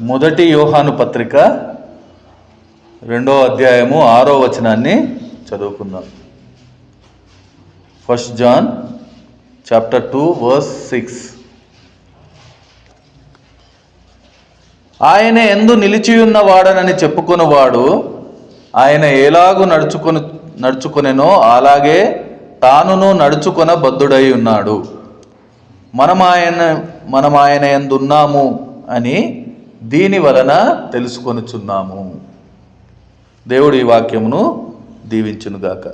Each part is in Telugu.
మొదటి యోహాను పత్రిక రెండో అధ్యాయము ఆరో వచనాన్ని చదువుకుందాం. First John chapter two verse six ఆయన ఎందు నిలిచియున్న వాడనని చెప్పుకున్నవాడు ఆయన ఎలాగూ నడుచుకొని నడుచుకొనెనో అలాగే తానును నడుచుకొన బద్ధుడై ఉన్నాడు. మనం ఆయన మనం ఆయన ఎందున్నాము? అని దీని వలన తెలుసుకొనుచున్నాము. దేవుడు ఈ వాక్యమును దీవించునుగాక.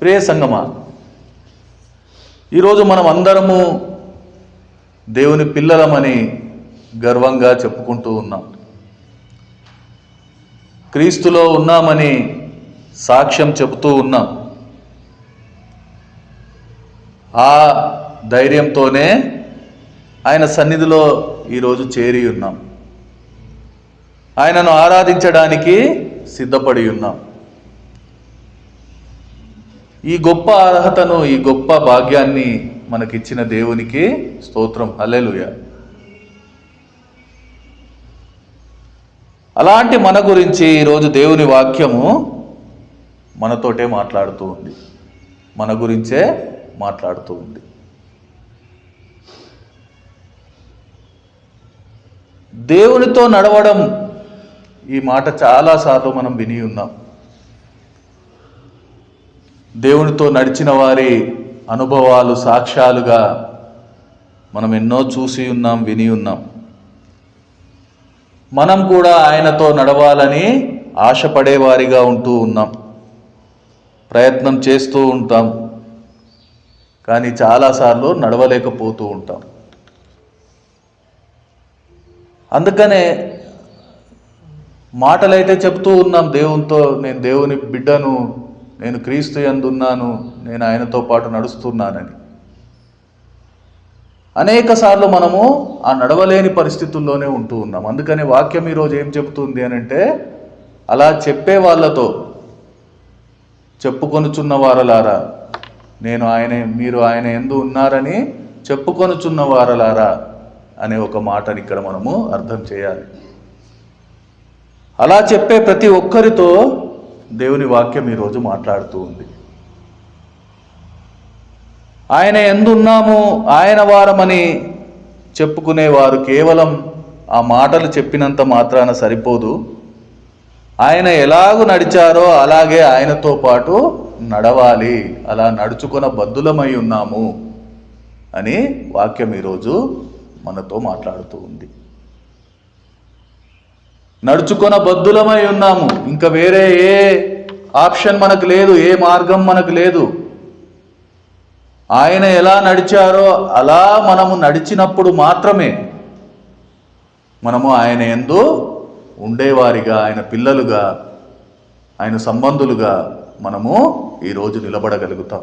ప్రియ సంగమా ఈరోజు మనం అందరము దేవుని పిల్లలమని గర్వంగా చెప్పుకుంటూ ఉన్నాం. క్రీస్తులో ఉన్నామని సాక్ష్యం చెబుతూ ఉన్నాం. ఆ ధైర్యంతోనే ఆయన సన్నిధిలో ఈరోజు చేరి ఉన్నాం. ఆయనను ఆరాధించడానికి సిద్ధపడి ఉన్నాం. ఈ గొప్ప అర్హతను ఈ గొప్ప భాగ్యాన్ని మనకిచ్చిన దేవునికి స్తోత్రం. అల్లెలుయ అలాంటి మన గురించి ఈరోజు దేవుని వాక్యము మనతోటే మాట్లాడుతూ ఉంది. మన గురించే మాట్లాడుతూ ఉంది. దేవునితో నడవడం ఈ మాట చాలాసార్లు మనం విని ఉన్నాం. దేవునితో నడిచిన వారి అనుభవాలు సాక్ష్యాలుగా మనం ఎన్నో చూసి ఉన్నాం విని ఉన్నాం. మనం కూడా ఆయనతో నడవాలని ఆశపడేవారిగా ఉంటూ ఉన్నాం. ప్రయత్నం చేస్తూ ఉంటాం. కానీ చాలాసార్లు నడవలేకపోతూ ఉంటాం. అందుకనే మాటలైతే చెప్తూ ఉన్నాం దేవునితో నేను దేవుని బిడ్డను నేను క్రీస్తు ఎందున్నాను నేను ఆయనతో పాటు నడుస్తున్నానని. అనేక సార్లు మనము ఆ నడవలేని పరిస్థితుల్లోనే ఉంటూ ఉన్నాం. అందుకని వాక్యం ఈరోజు ఏం చెబుతుంది అని అంటే అలా చెప్పే వాళ్ళతో చెప్పుకొనుచున్న వారలారా నేను ఆయన మీరు ఆయన ఎందు ఉన్నారని చెప్పుకొనుచున్న వారలారా అనే ఒక మాటని ఇక్కడ మనము అర్థం చేయాలి. అలా చెప్పే ప్రతి ఒక్కరితో దేవుని వాక్యం ఈరోజు మాట్లాడుతూ ఉంది. ఆయన ఎందున్నాము? ఆయన వారమని చెప్పుకునేవారు కేవలం ఆ మాటలు చెప్పినంత మాత్రాన సరిపోదు. ఆయన ఎలాగూ నడిచారో అలాగే ఆయనతో పాటు నడవాలి. అలా నడుచుకున్న బద్దులమై ఉన్నాము అని వాక్యం ఈరోజు మనతో మాట్లాడుతూ ఉంది. నడుచుకొన బద్దులమై ఉన్నాము. ఇంకా వేరే ఏ ఆప్షన్ మనకు లేదు ఏ మార్గం మనకు లేదు. ఆయన ఎలా నడిచారో అలా మనము నడిచినప్పుడు మాత్రమే మనము ఆయన ఎందు ఉండేవారిగా ఆయన పిల్లలుగా ఆయన సంబంధులుగా మనము ఈరోజు నిలబడగలుగుతాం.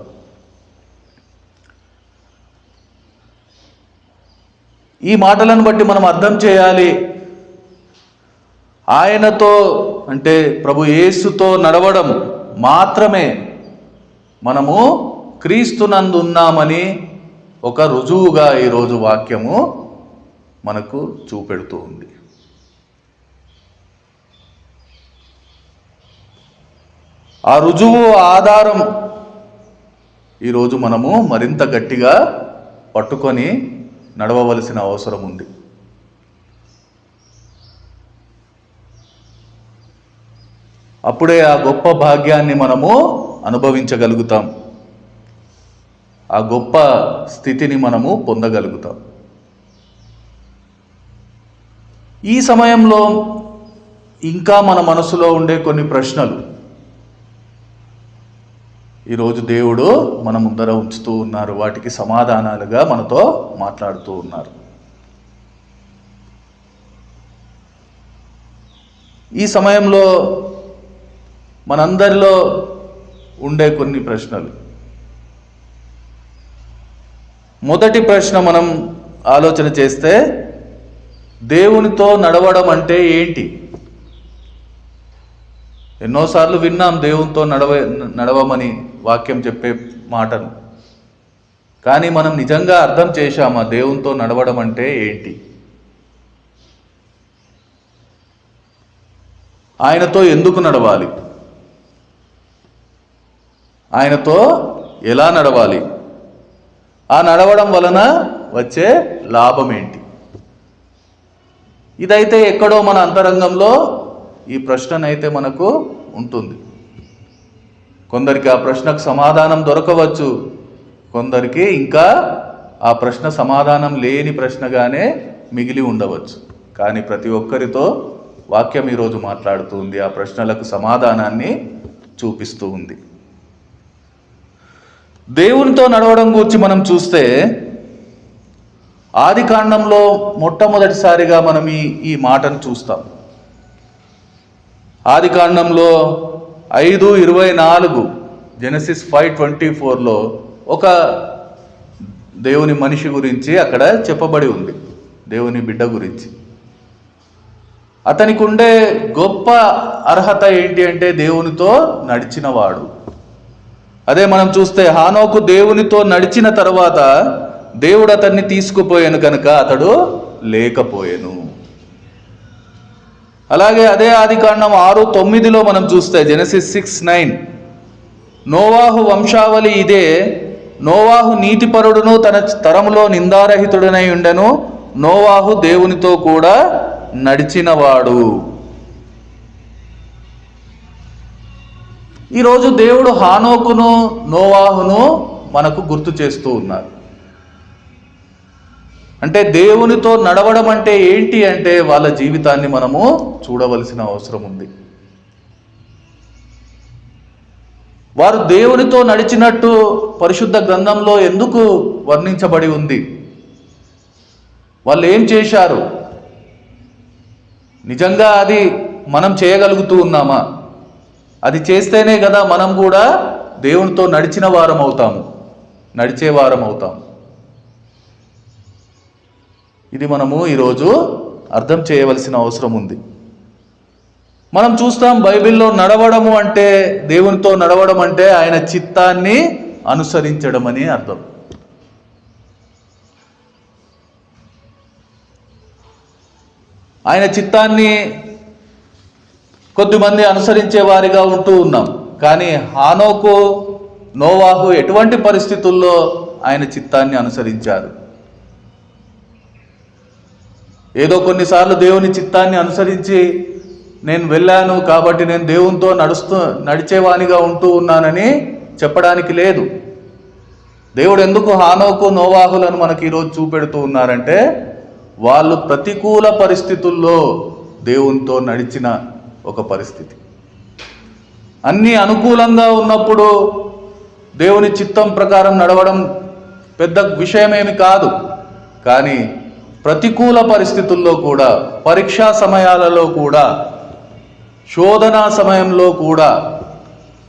ఈ మాటలను బట్టి మనం అర్థం చేయాలి. ఆయనతో అంటే ప్రభు యేసుతో నడవడం మాత్రమే మనము క్రీస్తునందు ఉన్నామని ఒక రుజువుగా ఈరోజు వాక్యము మనకు చూపెడుతూ ఉంది. ఆ రుజువు ఆధారం ఈరోజు మనము మరింత గట్టిగా పట్టుకొని నడవవలసిన అవసరం ఉంది. అప్పుడే ఆ గొప్ప భాగ్యాన్ని మనము అనుభవించగలుగుతాం. ఆ గొప్ప స్థితిని మనము పొందగలుగుతాం. ఈ సమయంలో ఇంకా మన మనసులో ఉండే కొన్ని ప్రశ్నలు ఈరోజు దేవుడు మన ముందర ఉంచుతూ ఉన్నారు. వాటికి సమాధానాలుగా మనతో మాట్లాడుతూ ఉన్నారు. ఈ సమయంలో మనందరిలో ఉండే కొన్ని ప్రశ్నలు. మొదటి ప్రశ్న మనం ఆలోచన చేస్తే దేవునితో నడవడం అంటే ఏంటి? ఎన్నోసార్లు విన్నాం దేవునితో నడవ నడవమని. వాక్యం చెప్పే మాటను. కానీ మనం నిజంగా అర్థం చేశామా దేవునితో నడవడం అంటే ఏంటి? ఆయనతో ఎందుకు నడవాలి? ఆయనతో ఎలా నడవాలి? ఆ నడవడం వలన వచ్చే లాభం ఏంటి? ఇదైతే ఎక్కడో మన అంతరంగంలో ఈ ప్రశ్ననైతే మనకు ఉంటుంది. కొందరికి ఆ ప్రశ్నకు సమాధానం దొరకవచ్చు. కొందరికి ఇంకా ఆ ప్రశ్న సమాధానం లేని ప్రశ్నగానే మిగిలి ఉండవచ్చు. కానీ ప్రతి ఒక్కరితో వాక్యం ఈరోజు మాట్లాడుతుంది ఆ ప్రశ్నలకు సమాధానాన్ని చూపిస్తూ ఉంది. దేవునితో నడవడం గురించి మనం చూస్తే ఆది కాండంలో మొట్టమొదటిసారిగా మనం ఈ ఈ మాటను చూస్తాం. ఆది కాండంలో ఐదు ఇరవై నాలుగు జెనసిస్ ఫైవ్ ట్వంటీ ఫోర్లో ఒక దేవుని మనిషి గురించి అక్కడ చెప్పబడి ఉంది. దేవుని బిడ్డ గురించి. అతనికి ఉండే గొప్ప అర్హత ఏంటి అంటే దేవునితో నడిచినవాడు. అదే మనం చూస్తే హానోకు దేవునితో నడిచిన తర్వాత దేవుడు అతన్ని తీసుకుపోయాను కనుక అతడు లేకపోయాను. అలాగే అదే ఆది కాండం ఆరు తొమ్మిదిలో మనం చూస్తే జెనసిస్ సిక్స్ నైన్ నోవాహు వంశావళి ఇదే. నోవాహు నీతిపరుడును తన తరములో నిందారహితుడనై ఉండెను. నోవాహు దేవునితో కూడా నడిచినవాడు. ఈరోజు దేవుడు హానోకును నోవాహును మనకు గుర్తు చేస్తూ ఉన్నారు. అంటే దేవునితో నడవడం అంటే ఏంటి అంటే వాళ్ళ జీవితాన్ని మనము చూడవలసిన అవసరం ఉంది. వారు దేవునితో నడిచినట్టు పరిశుద్ధ గ్రంథంలో ఎందుకు వర్ణించబడి ఉంది? వాళ్ళు ఏం చేశారు? నిజంగా అది మనం చేయగలుగుతూ ఉన్నామా? అది చేస్తేనే కదా మనం కూడా దేవునితో నడిచిన వారం అవుతాము నడిచే వారం అవుతాము. ఇది మనము ఈరోజు అర్థం చేయవలసిన అవసరం ఉంది. మనం చూస్తాం బైబిల్లో నడవడము అంటే దేవునితో నడవడం అంటే ఆయన చిత్తాన్ని అనుసరించడం అని అర్థం. ఆయన చిత్తాన్ని కొద్దిమంది అనుసరించే వారిగా ఉంటూ ఉన్నాం. కానీ హానోకు నోవాహు ఎటువంటి పరిస్థితుల్లో ఆయన చిత్తాన్ని అనుసరించారు? ఏదో కొన్నిసార్లు దేవుని చిత్తాన్ని అనుసరించి నేను వెళ్ళాను కాబట్టి నేను దేవునితో నడుస్తూ నడిచేవానిగా ఉంటూ ఉన్నానని చెప్పడానికి లేదు. దేవుడు ఎందుకు హానోకు నోవాహులను మనకి ఈరోజు చూపెడుతూ ఉన్నారంటే వాళ్ళు ప్రతికూల పరిస్థితుల్లో దేవునితో నడిచిన ఒక పరిస్థితి. అన్నీ అనుకూలంగా ఉన్నప్పుడు దేవుని చిత్తం ప్రకారం నడవడం పెద్ద విషయమేమి కాదు. కానీ ప్రతికూల పరిస్థితుల్లో కూడా పరీక్షా సమయాలలో కూడా శోధనా సమయంలో కూడా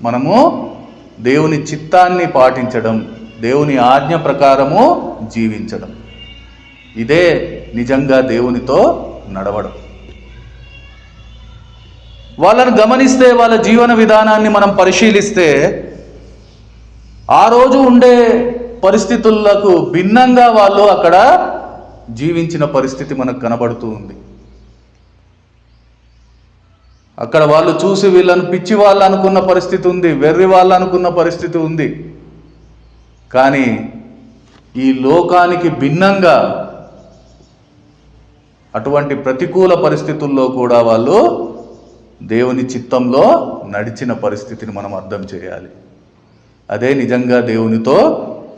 మనము దేవుని చిత్తాన్ని పాటించడం దేవుని ఆజ్ఞ ప్రకారము జీవించడం. ఇదే నిజంగా దేవునితో నడవడం. వాళ్ళను గమనిస్తే వాళ్ళ జీవన విధానాన్ని మనం పరిశీలిస్తే ఆ రోజు ఉండే పరిస్థితులకు భిన్నంగా వాళ్ళు అక్కడ జీవించిన పరిస్థితి మనకు కనబడుతూ ఉంది. అక్కడ వాళ్ళు చూసి వీళ్ళను పిచ్చి వాళ్ళు అనుకున్న పరిస్థితి ఉంది వెర్రి వాళ్ళు అనుకున్న పరిస్థితి ఉంది. కానీ ఈ లోకానికి భిన్నంగా అటువంటి ప్రతికూల పరిస్థితుల్లో కూడా వాళ్ళు దేవుని చిత్తంలో నడిచిన పరిస్థితిని మనం అర్థం చేయాలి. అదే నిజంగా దేవునితో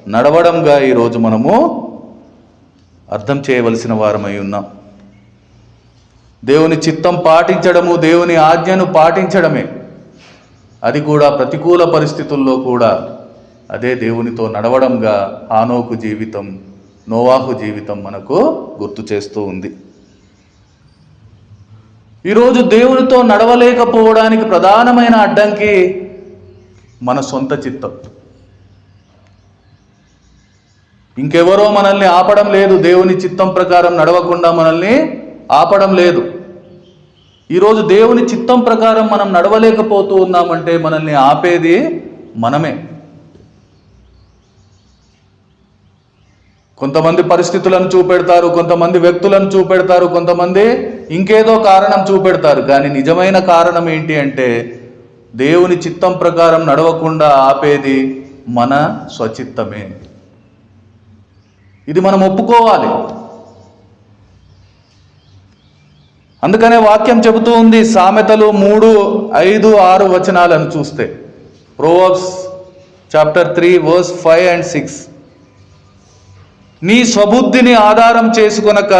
నడవడంగా ఈరోజు మనము అర్థం చేయవలసిన వారమై ఉన్నాం. దేవుని చిత్తం పాటించడము దేవుని ఆజ్ఞను పాటించడమే. అది కూడా ప్రతికూల పరిస్థితుల్లో కూడా అదే దేవునితో నడవడంగా ఆనోకు జీవితం నోవాహు జీవితం మనకు గుర్తు చేస్తూ ఉంది. ఈరోజు దేవునితో నడవలేకపోవడానికి ప్రధానమైన అడ్డంకి మన సొంత చిత్తం. ఇంకెవరో మనల్ని ఆపడం లేదు. దేవుని చిత్తం ప్రకారం నడవకుండా మనల్ని ఆపడం లేదు. ఈరోజు దేవుని చిత్తం ప్రకారం మనం నడవలేకపోతూ ఉన్నామంటే మనల్ని ఆపేది మనమే. కొంతమంది పరిస్థితులను చూపెడతారు కొంతమంది వ్యక్తులను చూపెడతారు కొంతమంది ఇంకేదో కారణం చూపెడతారు. కానీ నిజమైన కారణం ఏంటి అంటే దేవుని చిత్తం ప్రకారం నడవకుండా ఆపేది మన స్వచిత్తమే. ఇది మనం ఒప్పుకోవాలి. అందుకనే వాక్యం చెబుతూ ఉంది సామెతలు మూడు ఐదు ఆరు వచనాలను చూస్తే. Proverbs chapter three verse five and six. నీ స్వబుద్ధిని ఆధారం చేసుకొనక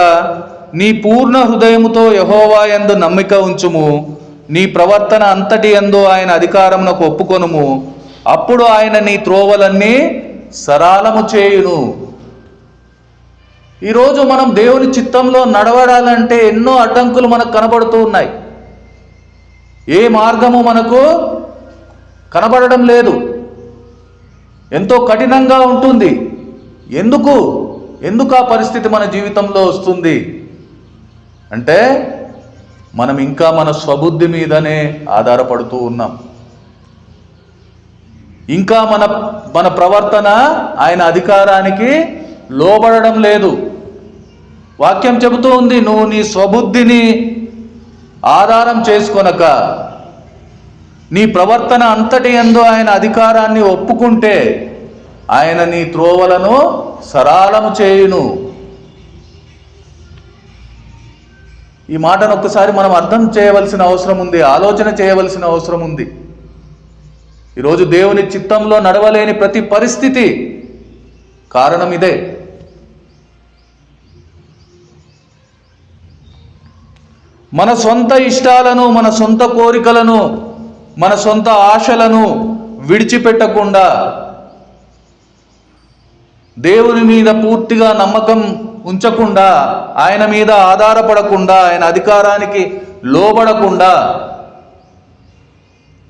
నీ పూర్ణ హృదయముతో యహోవా ఎందు నమ్మిక ఉంచుము. నీ ప్రవర్తన అంతటి ఎందు ఆయన అధికారమునకు ఒప్పుకొనుము. అప్పుడు ఆయన నీ త్రోవలన్నీ సరాలము చేయును. ఈరోజు మనం దేవుని చిత్తంలో నడవడాలంటే ఎన్నో అడ్డంకులు మనకు కనబడుతూ ఉన్నాయి. ఏ మార్గము మనకు కనబడడం లేదు. ఎంతో కఠినంగా ఉంటుంది. ఎందుకు? ఎందుకు ఆ పరిస్థితి మన జీవితంలో వస్తుంది? అంటే మనం ఇంకా మన స్వబుద్ధి మీదనే ఆధారపడుతూ ఉన్నాం. ఇంకా మన మన ప్రవర్తన ఆయన అధికారానికి లోబడడం లేదు. వాక్యం చెబుతూ ఉంది నువ్వు నీ స్వబుద్ధిని ఆధారం చేసుకొనక నీ ప్రవర్తన అంతటి ఎందు ఆయన అధికారాన్ని ఒప్పుకుంటే ఆయన నీ త్రోవలను సరాలము చేయును. ఈ మాటను ఒక్కసారి మనం అర్థం చేయవలసిన అవసరం ఉంది ఆలోచన చేయవలసిన అవసరం ఉంది. ఈరోజు దేవుని చిత్తంలో నడవలేని ప్రతి పరిస్థితి కారణం ఇదే. మన సొంత ఇష్టాలను మన సొంత కోరికలను మన సొంత ఆశలను విడిచిపెట్టకుండా దేవుని మీద పూర్తిగా నమ్మకం ఉంచకుండా ఆయన మీద ఆధారపడకుండా ఆయన అధికారానికి లోబడకుండా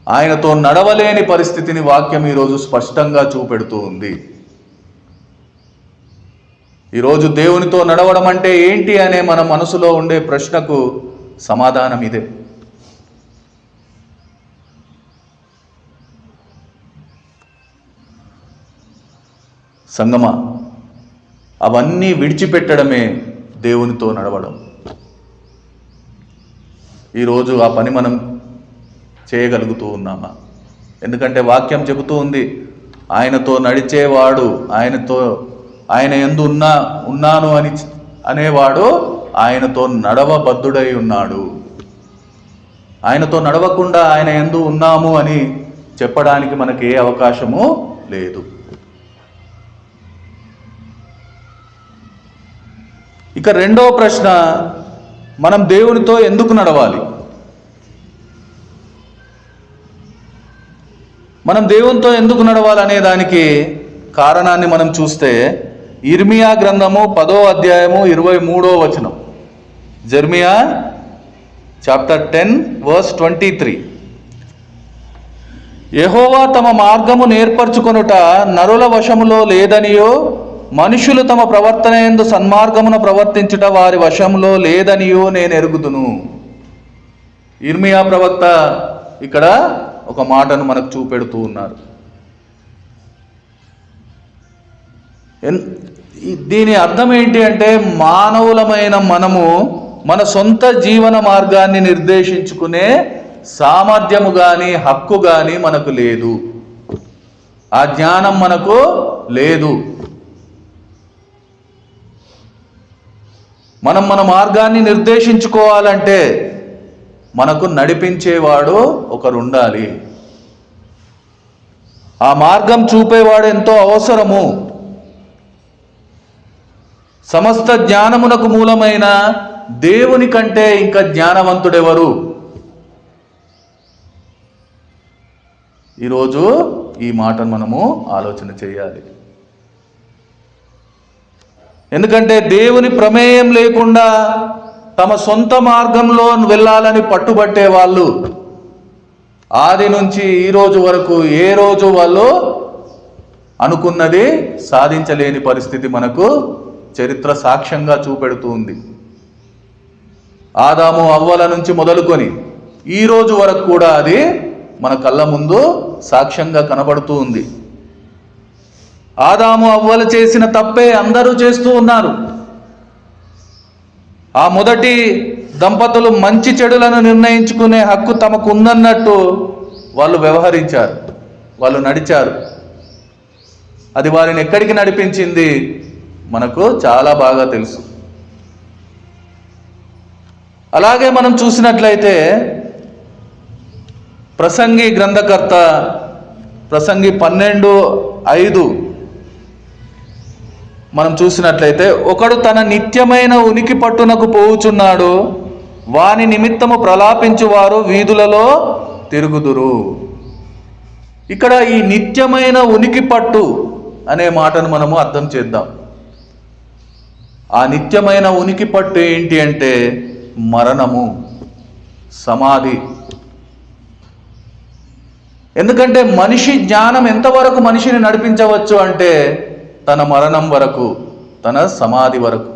ఆయనతో నడవలేని పరిస్థితిని వాక్యం ఈరోజు స్పష్టంగా చూపెడుతూ ఉంది. ఈరోజు దేవునితో నడవడం అంటే ఏంటి అనే మన మనసులో ఉండే ప్రశ్నకు సమాధానం ఇదే సంగమ అవన్నీ విడిచిపెట్టడమే దేవునితో నడవడం. ఈరోజు ఆ పని మనం చేయగలుగుతూ ఉన్నామా? ఎందుకంటే వాక్యం చెబుతూ ఉంది ఆయనతో నడిచేవాడు ఆయనతో ఆయన ఎందు ఉన్నా ఉన్నాను అని అనేవాడు ఆయనతో నడవబద్ధుడై ఉన్నాడు. ఆయనతో నడవకుండా ఆయన ఎందు ఉన్నాము అని చెప్పడానికి మనకి ఏ అవకాశము లేదు. ఇక రెండో ప్రశ్న మనం దేవునితో ఎందుకు నడవాలి? మనం దేవునితో ఎందుకు నడవాలనే దానికి కారణాన్ని మనం చూస్తే ఇర్మియా గ్రంథము పదో అధ్యాయము ఇరవై మూడో వచనం. Jeremiah chapter ten verse twenty three. యహోవా తమ మార్గము నేర్పరచుకొనుట నరుల వశములో లేదనియో మనుషులు తమ ప్రవర్తన ఎందు సన్మార్గమున ప్రవర్తించుట వారి వశంలో లేదనియో నేను ఎరుగుదును. ఇర్మియా ప్రవక్త ఇక్కడ ఒక మాటను మనకు చూపెడుతూ ఉన్నారు. ఎన్- దీని అర్థం ఏంటి అంటే మానవులమైన మనము మన సొంత జీవన మార్గాన్ని నిర్దేశించుకునే సామర్థ్యము కానీ హక్కు కానీ మనకు లేదు. ఆ జ్ఞానం మనకు లేదు. మనం మన మార్గాన్ని నిర్దేశించుకోవాలంటే మనకు నడిపించేవాడు ఒకరు ఉండాలి ఆ మార్గం చూపేవాడు ఎంతో అవసరము. సమస్త జ్ఞానమునకు మూలమైన దేవుని కంటే ఇంకా జ్ఞానవంతుడెవరు? ఈరోజు ఈ మాటను మనము ఆలోచన చేయాలి. ఎందుకంటే దేవుని ప్రమేయం లేకుండా తమ సొంత మార్గంలో వెళ్ళాలని పట్టుబట్టే వాళ్ళు. ఆది నుంచి ఈ రోజు వరకు ఏ రోజు వాళ్ళు అనుకున్నది సాధించలేని పరిస్థితి మనకు చరిత్ర సాక్ష్యంగా చూపెడుతూ ఉంది. ఆదాము అవ్వల నుంచి మొదలుకొని ఈ రోజు వరకు కూడా అది మన కళ్ళ ముందు సాక్ష్యంగా కనబడుతూ ఉంది. ఆదాము అవ్వలు చేసిన తప్పే అందరూ చేస్తూ ఉన్నారు. ఆ మొదటి దంపతులు మంచి చెడులను నిర్ణయించుకునే హక్కు తమకు ఉందన్నట్టు వాళ్ళు వ్యవహరించారు వాళ్ళు నడిచారు. అది వారిని ఎక్కడికి నడిపించింది? మనకు చాలా బాగా తెలుసు. అలాగే మనం చూసినట్లయితే ప్రసంగి గ్రంథకర్త ప్రసంగి పన్నెండు ఐదు మనం చూసినట్లయితే ఒకడు తన నిత్యమైన ఉనికి పట్టునకు పోవుచున్నాడు వాని నిమిత్తము ప్రలాపించువారు వీధులలో తిరుగుదురు. ఇక్కడ ఈ నిత్యమైన ఉనికి పట్టు అనే మాటను మనము అర్థం చేద్దాం. ఆ నిత్యమైన ఉనికి పట్టు ఏంటి అంటే మరణము సమాధి. ఎందుకంటే మనిషి జ్ఞానం ఎంతవరకు మనిషిని నడిపించవచ్చు అంటే తన మరణం వరకు తన సమాధి వరకు.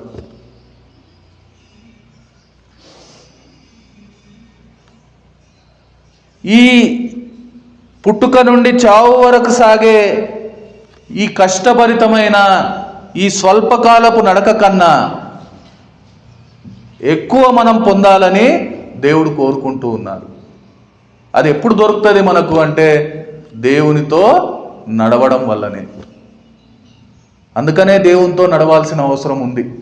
ఈ పుట్టుక నుండి చావు వరకు సాగే ఈ కష్టభరితమైన ఈ స్వల్పకాలపు నడక కన్నా ఎక్కువ మనం పొందాలని దేవుడు కోరుకుంటూ ఉన్నారు. అది ఎప్పుడు దొరుకుతుంది మనకు అంటే దేవునితో నడవడం వల్లనే. అందుకనే దేవునితో నడవాల్సిన అవసరం ఉంది.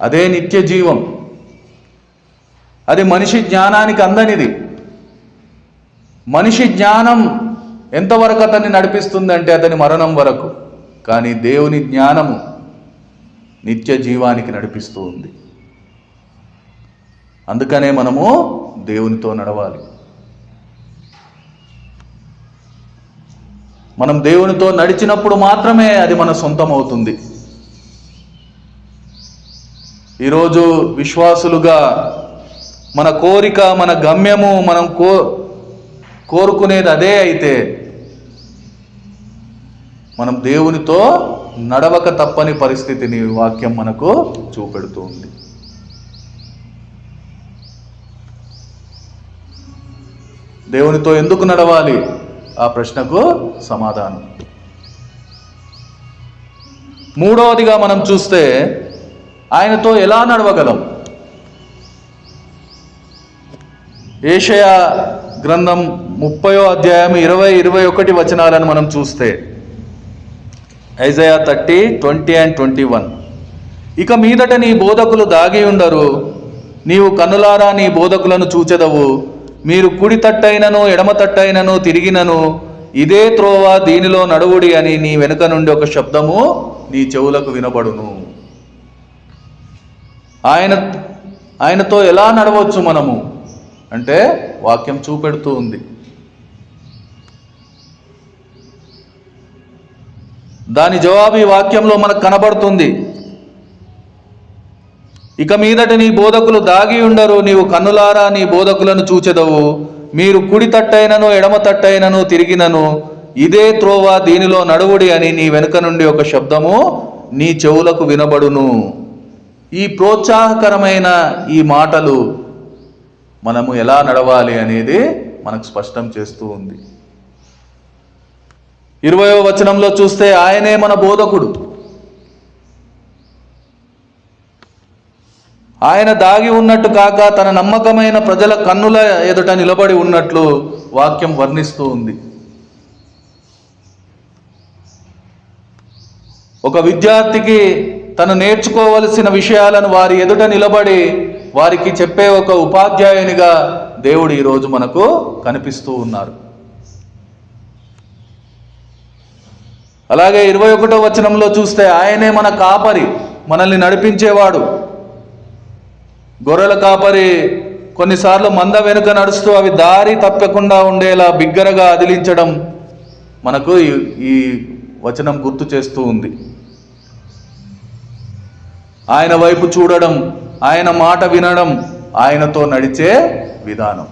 అదే నిత్య జీవం. అది మనిషి జ్ఞానానికి అందనిది. మనిషి జ్ఞానం ఎంతవరకు అతన్ని నడిపిస్తుందంటే అతని మరణం వరకు. కానీ దేవుని జ్ఞానము నిత్య జీవానికి నడిపిస్తూ ఉంది. అందుకనే మనము దేవునితో నడవాలి. మనం దేవునితో నడిచినప్పుడు మాత్రమే అది మన సొంతం అవుతుంది ఈరోజు విశ్వాసులుగా మన కోరిక మన గమ్యము మనం కో కోరుకునేది అదే అయితే మనం దేవునితో నడవక తప్పని పరిస్థితిని వాక్యం మనకు చూపెడుతూ ఉంది దేవునితో ఎందుకు నడవాలి? ఆ ప్రశ్నకు సమాధానం. మూడవదిగా మనం చూస్తే ఆయనతో ఎలా నడవగలం? ఏషయా గ్రంథం ముప్పయో అధ్యాయం ఇరవై ఇరవై ఒకటి వచనాలను మనం చూస్తే Isaiah thirty twenty and twenty one ఇక మీదట నీ బోధకులు దాగి ఉండరు. నీవు కన్నులారా నీ బోధకులను చూచెదవు. మీరు కుడి తట్టైనను ఎడమ తట్టైనను తిరిగినను. ఇదే త్రోవ దీనిలో నడువుడి అని నీ వెనుక నుండి ఒక శబ్దము నీ చెవులకు వినబడును. ఆయన ఆయనతో ఎలా నడవచ్చు మనము? అంటే వాక్యం చూపెడుతూ ఉంది. దాని జవాబు ఈ వాక్యంలో మనకు కనబడుతుంది. ఇక మీదట నీ బోధకులు దాగి ఉండరు నీవు కన్నులారా నీ బోధకులను చూచెదవు. మీరు కుడి తట్టైనను ఎడమ తట్టైనను తిరిగినను ఇదే త్రోవ దీనిలో నడువుడి అని నీ వెనుక నుండి ఒక శబ్దము నీ చెవులకు వినబడును. ఈ ప్రోత్సాహకరమైన ఈ మాటలు మనము ఎలా నడవాలి అనేది మనకు స్పష్టం చేస్తూ ఉంది. ఇరవయో వచనంలో చూస్తే ఆయనే మన బోధకుడు. ఆయన దాగి ఉన్నట్టు కాక తన నమ్మకమైన ప్రజల కన్నుల ఎదుట నిలబడి ఉన్నట్లు వాక్యం వర్ణిస్తూ ఉంది. ఒక విద్యార్థికి తను నేర్చుకోవలసిన విషయాలను వారి ఎదుట నిలబడి వారికి చెప్పే ఒక ఉపాధ్యాయునిగా దేవుడు ఈరోజు మనకు కనిపిస్తూ ఉన్నారు. అలాగే ఇరవై ఒకటో వచనంలో చూస్తే ఆయనే మన కాపరి మనల్ని నడిపించేవాడు. గొర్రెల కాపరి కొన్నిసార్లు మంద వెనుక నడుస్తూ అవి దారి తప్పకుండా ఉండేలా బిగ్గరగా అదిలించడం మనకు ఈ- వచనం గుర్తు చేస్తూ ఉంది. ఆయన వైపు చూడడం ఆయన మాట వినడం ఆయనతో నడిచే విధానం.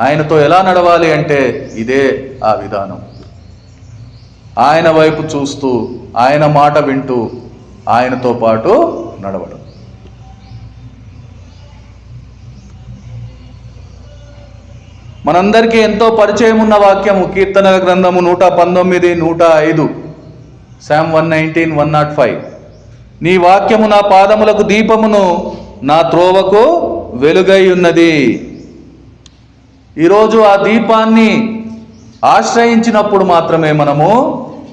ఆయనతో ఎలా నడవాలి అంటే ఇదే ఆ విధానం. ఆయన వైపు చూస్తూ ఆయన మాట వింటూ ఆయనతో పాటు నడవడం. మనందరికీ ఎంతో పరిచయం ఉన్న వాక్యము కీర్తనల గ్రంథము నూట పంతొమ్మిది నూట ఐదు Psalm one nineteen one naught five నీ వాక్యము నా పాదములకు దీపమును నా త్రోవకు వెలుగై ఉన్నది. ఈరోజు ఆ దీపాన్ని ఆశ్రయించినప్పుడు మాత్రమే మనము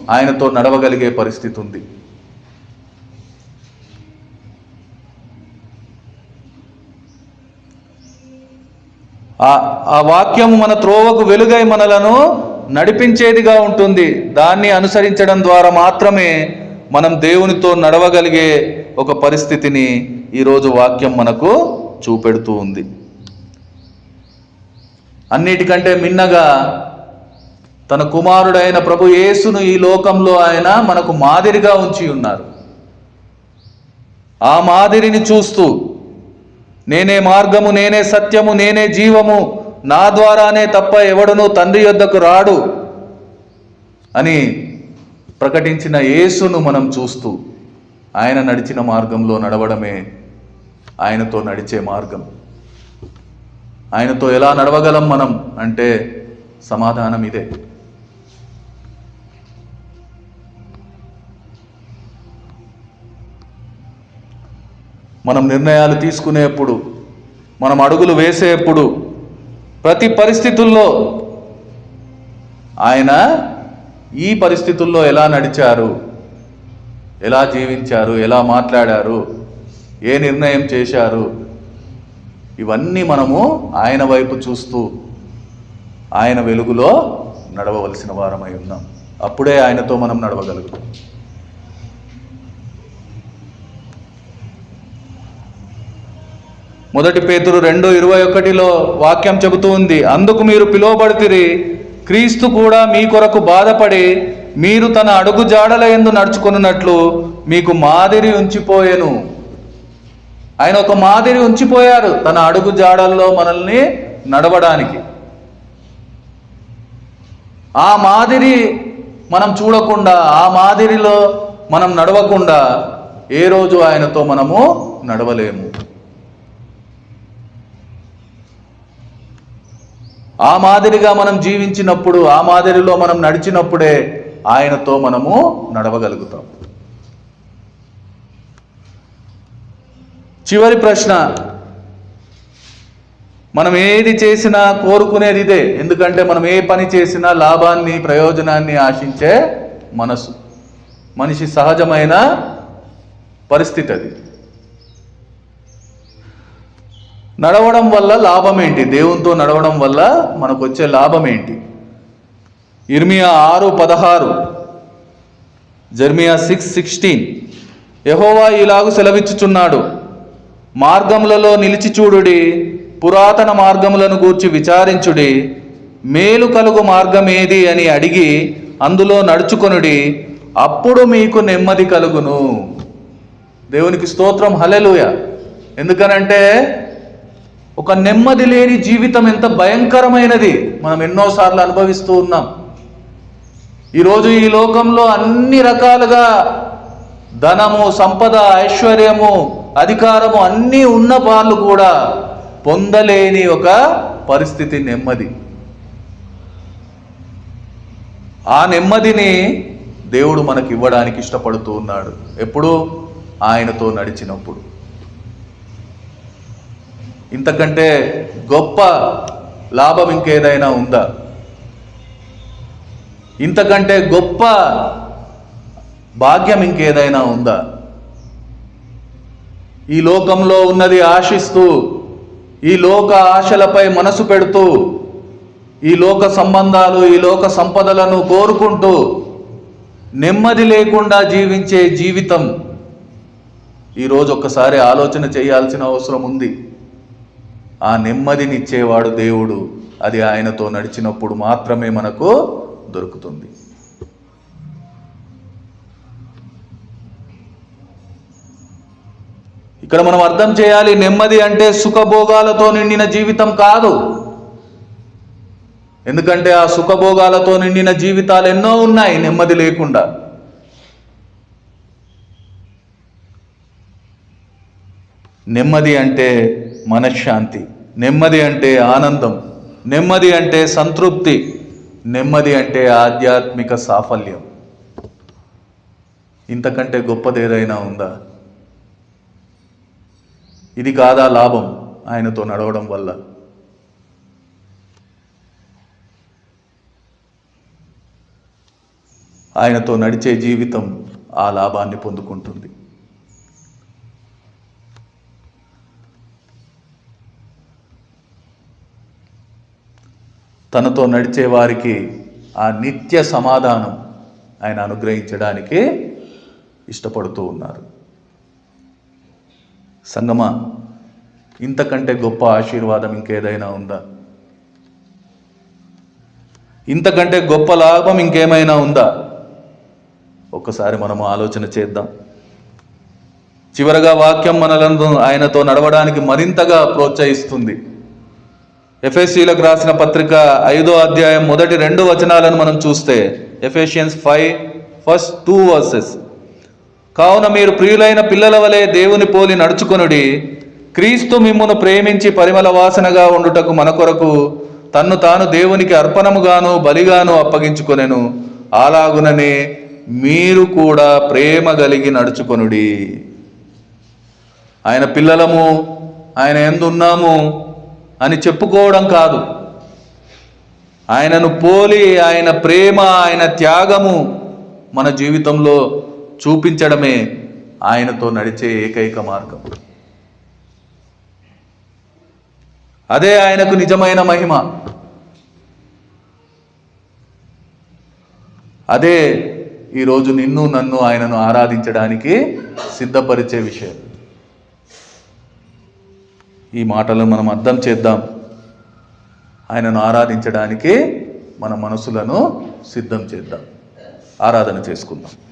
ఆయనతో నడవగలిగే పరిస్థితి ఉంది. ఆ వాక్యము మన త్రోవకు వెలుగై మనలను నడిపించేదిగా ఉంటుంది. దాన్ని అనుసరించడం ద్వారా మాత్రమే మనం దేవునితో నడవగలిగే ఒక పరిస్థితిని ఈరోజు వాక్యం మనకు చూపెడుతూ ఉంది. అన్నిటికంటే మిన్నగా తన కుమారుడైన ప్రభు యేసును ఈ లోకంలో ఆయన మనకు మాదిరిగా ఉంచి ఉన్నారు. ఆ మాదిరిని చూస్తూ నేనే మార్గము నేనే సత్యము నేనే జీవము నా ద్వారానే తప్ప ఎవడును తండ్రి యొద్దకు రాడు అని ప్రకటించిన యేసును మనం చూస్తూ ఆయన నడిచిన మార్గంలో నడవడమే ఆయనతో నడిచే మార్గం. ఆయనతో ఎలా నడవగలం మనం అంటే సమాధానం ఇదే. మనం నిర్ణయాలు తీసుకునేప్పుడు మనం అడుగులు వేసేప్పుడు ప్రతి పరిస్థితుల్లో ఆయన ఈ పరిస్థితుల్లో ఎలా నడిచారు ఎలా జీవించారు ఎలా మాట్లాడారు ఏ నిర్ణయం చేశారు ఇవన్నీ మనము ఆయన వైపు చూస్తూ ఆయన వెలుగులో నడవవలసిన వారమై ఉన్నాం. అప్పుడే ఆయనతో మనం నడవగలుగుతాం. మొదటి పేతురు రెండు ఇరవై ఒకటిలో వాక్యం చెబుతూ ఉంది అందుకు మీరు పిలువబడితిరి క్రీస్తు కూడా మీ కొరకు బాధపడి మీరు తన అడుగు జాడల ఎందు నడుచుకున్నట్లు మీకు మాదిరి ఉంచిపోయేను. ఆయన ఒక మాదిరి ఉంచిపోయారు తన అడుగు జాడల్లో మనల్ని నడవడానికి. ఆ మాదిరి మనం చూడకుండా ఆ మాదిరిలో మనం నడవకుండా ఏ రోజు ఆయనతో మనము నడవలేము. ఆ మాదిరిగా మనం జీవించినప్పుడు ఆ మాదిరిలో మనం నడిచినప్పుడే ఆయనతో మనము నడవగలుగుతాం. చివరి ప్రశ్న. మనం ఏది చేసినా కోరుకునేది ఇదే. ఎందుకంటే మనం ఏ పని చేసినా లాభాన్ని ప్రయోజనాన్ని ఆశించే మనసు. మనిషి సహజమైన పరిస్థితి అది. నడవడం వల్ల లాభం ఏంటి దేవునితో నడవడం వల్ల మనకు వచ్చే లాభం ఏంటి ఇర్మియా ఆరు పదహారు జర్మియా సిక్స్ సిక్స్టీన్. యహోవా ఇలాగు సెలవిచ్చుచున్నాడు. మార్గములలో నిలిచి చూడుడి పురాతన మార్గములను గూర్చి విచారించుడి మేలు కలుగు మార్గం ఏది అని అడిగి అందులో నడుచుకొనుడి అప్పుడు మీకు నెమ్మది కలుగును. దేవునికి స్తోత్రం హలెలుయ ఎందుకనంటే ఒక నెమ్మది లేని జీవితం ఎంత భయంకరమైనది మనం ఎన్నోసార్లు అనుభవిస్తూ ఉన్నాం. ఈరోజు ఈ లోకంలో అన్ని రకాలుగా ధనము సంపద ఐశ్వర్యము అధికారము అన్నీ ఉన్న వాళ్ళు కూడా పొందలేని ఒక పరిస్థితి నెమ్మది. ఆ నెమ్మదిని దేవుడు మనకి ఇవ్వడానికి ఇష్టపడుతూ ఉన్నాడు. ఎప్పుడు ఆయనతో నడిచినప్పుడు. ఇంతకంటే గొప్ప లాభం ఇంకేదైనా ఉందా? ఇంతకంటే గొప్ప భాగ్యం ఇంకేదైనా ఉందా? ఈ లోకంలో ఉన్నది ఆశిస్తూ ఈ లోక ఆశలపై మనసు పెడుతూ ఈ లోక సంబంధాలు ఈ లోక సంపదలను కోరుకుంటూ నెమ్మది లేకుండా జీవించే జీవితం ఈరోజు ఒక్కసారి ఆలోచన చేయాల్సిన అవసరం ఉంది. ఆ నెమ్మదినిచ్చేవాడు దేవుడు. అది ఆయనతో నడిచినప్పుడు మాత్రమే మనకు దొరుకుతుంది. ఇక్కడ మనం అర్థం చేయాలి నెమ్మది అంటే సుఖభోగాలతో నిండిన జీవితం కాదు. ఎందుకంటే ఆ సుఖభోగాలతో నిండిన జీవితాలు ఎన్నో ఉన్నాయి నెమ్మది లేకుండా. నెమ్మది అంటే మనశ్శాంతి. నెమ్మది అంటే ఆనందం. నెమ్మది అంటే సంతృప్తి. నెమ్మది అంటే ఆధ్యాత్మిక సాఫల్యం. ఇంతకంటే గొప్పది ఏదైనా ఉందా? ఇది కాదా లాభం? ఆయనతో నడవడం వల్ల. ఆయనతో నడిచే జీవితం ఆ లాభాన్ని పొందుకుంటుంది. తనతో నడిచే వారికి ఆ నిత్య సమాధానం ఆయన అనుగ్రహించడానికి ఇష్టపడుతూ ఉన్నారు. సంగమా ఇంతకంటే గొప్ప ఆశీర్వాదం ఇంకేదైనా ఉందా? ఇంతకంటే గొప్ప లాభం ఇంకేమైనా ఉందా? ఒక్కసారి మనము ఆలోచన చేద్దాం. చివరగా వాక్యం మనలను ఆయనతో నడవడానికి మరింతగా ప్రోత్సహిస్తుంది. ఎఫ్ఎస్సీలకు రాసిన పత్రిక ఐదో అధ్యాయం మొదటి రెండు వచనాలను మనం చూస్తే Ephesians five first two verses. కావున మీరు ప్రియులైన పిల్లల వలె దేవుని పోలి నడుచుకొనుడి. క్రీస్తు మిమ్మును ప్రేమించి పరిమళ వాసనగా ఉండుటకు మన కొరకు తన్ను తాను దేవునికి అర్పణముగాను బలిగాను అప్పగించుకొనెను. అలాగుననే మీరు కూడా ప్రేమ కలిగి నడుచుకొనుడి. ఆయన పిల్లలము ఆయన ఎందున్నాము? అని చెప్పుకోవడం కాదు. ఆయనను పోలి ఆయన ప్రేమ ఆయన త్యాగము మన జీవితంలో చూపించడమే ఆయనతో నడిచే ఏకైక మార్గం. అదే ఆయనకు నిజమైన మహిమ. అదే ఈరోజు నిన్ను నన్ను ఆయనను ఆరాధించడానికి సిద్ధపరిచే విషయం. ఈ మాటలను మనం అర్థం చేద్దాం. ఆయనను ఆరాధించడానికి మన మనసులను సిద్ధం చేద్దాం. ఆరాధన చేసుకుందాం.